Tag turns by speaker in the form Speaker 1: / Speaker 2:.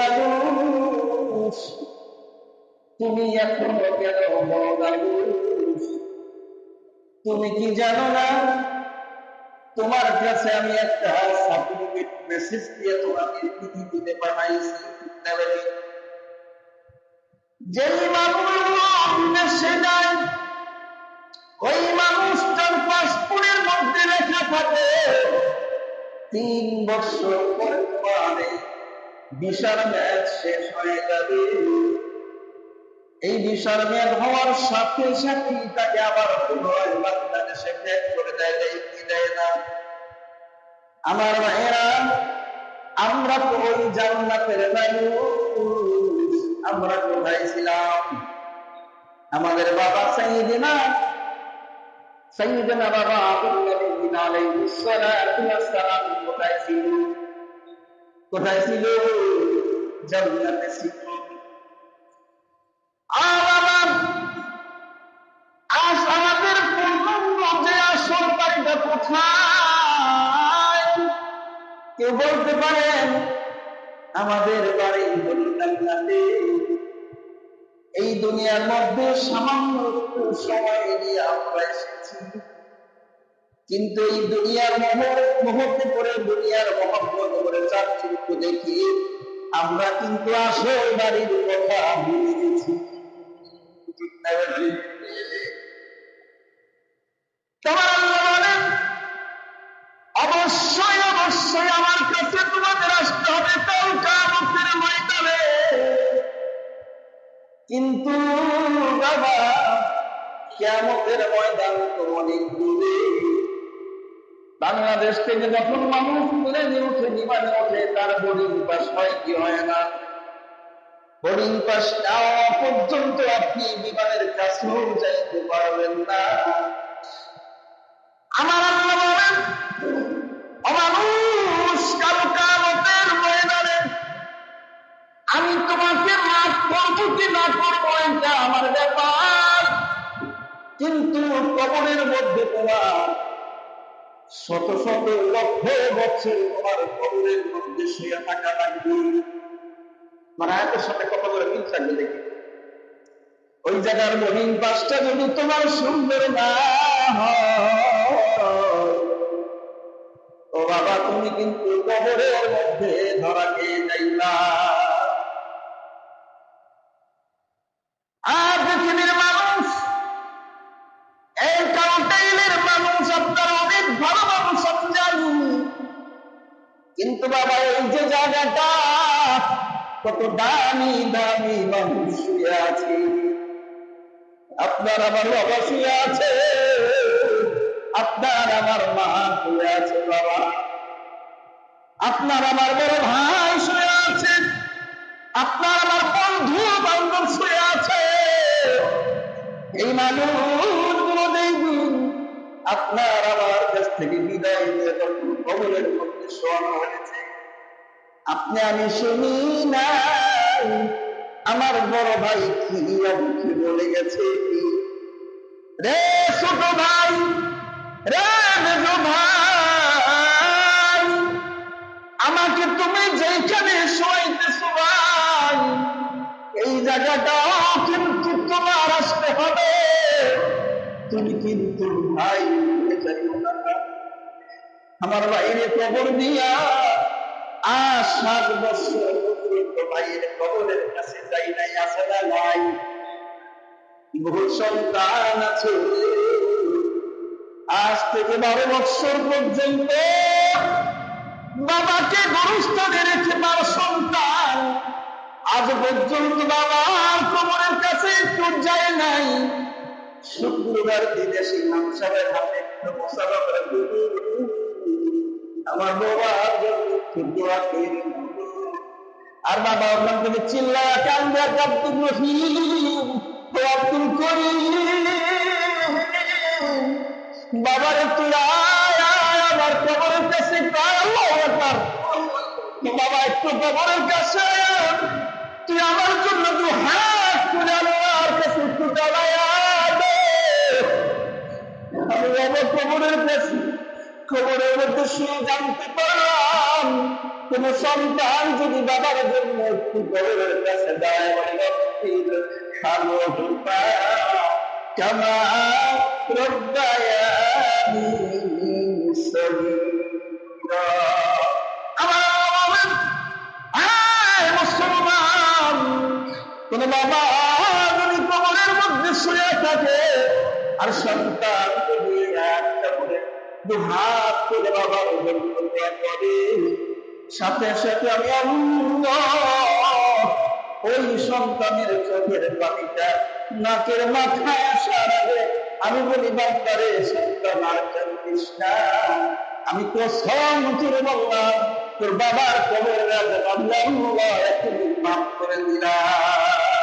Speaker 1: মানুষ, তুমি কেন তুমি কি জানো না? তোমার কাছে আমি একটা সার্টিফিকেট মেসেজ দিয়ে তোমাকে পৃথিবীতে পাঠাইছি যেই মানুষ ওই মানুষটার পাসপোর্টের মধ্যে লেখা থাকে, তিন বছর পরে বিশাল ম্যাচ শেষ হয়ে যাবে। এই বিশাল ম্যাচ হওয়ার সাথে সাথে তাকে আবার পুনরায় বাংলাদেশে করে দেয় দেয় দেয় না? আমার ভাইয়েরা, আমরা তো ওই জান্নাতের মানুষ, আমরা কোথায় ছিলাম? আমাদের বাবা সাইদিনা সাইদিনা বাবা আবুল নবী আলাইহিস সালাম কোথায় ছিল? কোথায় ছিল? জান্নাতে ছিল। আজ আমাদের যে আসল বাড়িটা কোথায়? কেউ বলতে পারেন আমাদের বাড়ি হল জান্নাতে। এই দুনিয়ার মধ্যে সামান্য একটু সময় নিয়ে আমরা এসেছি। কিন্তু এই দুনিয়ার মুহূর্তে করে দুনিয়ার মহব্বত করে চাকচিত্র দেখি আমরা কিন্তু আসল বাড়ির কথা ভুলে গেছি। অবশ্যই অবশ্যই আমার কাছে তোমাদের আসতে হবে ময়দানে। কিন্তু বাবা কেমতের ময়দান তো অনেক দূরে। বাংলাদেশ থেকে যখন মানুষ প্লেনে উঠে বিমানে ওঠে, তার বোর্ডিং পাস হয় কি হয় না? বোর্ডিং পাস নেওয়া পর্যন্ত আপনি বিমানের কাছেও যাইতে পারবেন না। আমার আল্লাহ বলেন, অমানুষ কাল কামতের ময়দানে, আমি তোমাকে মাফ করব কি না করব এটা আমার ব্যাপার। কিন্তু কবরের মধ্যে তোমার শত শত লক্ষ বছর তোমার কবরের মধ্যে শুয়ে থাকা লাগবে মানে আয়তের সাথে কত করে মিল থাকবে দেখি। ওই জায়গার মহিন পাশটা যদি তোমার সুন্দর না ও বাবা, তুমি কিন্তু কবরের মধ্যে ধরা খেয়ে যাইবা। কিন্তু বাবা, এই যে জায়গাটা, কত দামি দামি মানুষ শুয়ে আছে। আপনার আমার বাবা শুয়ে আছে। আপনার আমার মা শুয়ে আছে, বাবা। আপনার আমার বড় ভাই শুয়ে আছে। আপনার আমার বন্ধু, বান্ধব শুয়ে আছে। এই মানুষগুলো দেখুন আপনার আমার কাছ থেকে বিদায় নিয়ে কবলের হয়েছে আপনি আমি শুনি না আমার বড় ভাই কি কি বলে গেছে? রে ছোট ভাই, রে ভাই, আমাকে তুমি যেখানে শোয়াইতেছ ভাই, এই জায়গাটা আমার বাইরে কবর দিয়া আজ সাত বছর ভাইয়ের কবরের কাছে যাই নাই আসে না নাই? বহু সন্তান আছে। আজ থেকে বারো বছর পর্যন্ত বাবাকে গরুস্থানে রেখে তার সন্তান। আজ পর্যন্ত বাবার কবরের কাছে একটু যায় নাই। শুক্রবার দিনে সেই সাহেবের হাতে একটু মশালা করে আমার বাবার করে আর বাবা ওখান থেকে চিল্লায় কান্দে আব্দুল রহিম ও আব্দুল বাবার তুই আমার কবরের কাছে বাবা একটু কবরের কাছে, তুই আমার জন্য দু হাত তুলে আল্লাহর কাছে একটু দাঁড়ায় আমি আমার কবরের কাছে খবরের মধ্যে শুনে জানতে পারলাম, কোন সন্তান যদি বাবা বাবার জন্য একটু কবরের কাছে কোন বাবা যদি কবরের মধ্যে শুয়ে থাকে, আর সন্তান দু হাত করে বাবার করে সাথে সাথে আমি ওই সন্তানের চোখের পানিটা নাকের মাথায় আসার আগে আমি বলি বান্দারে সন্তান আর কান্দিস না। আমি কসম করে বললাম, তোর বাবার কবরের আগে আল্লাহ তুমি মাফ করে দিলাম।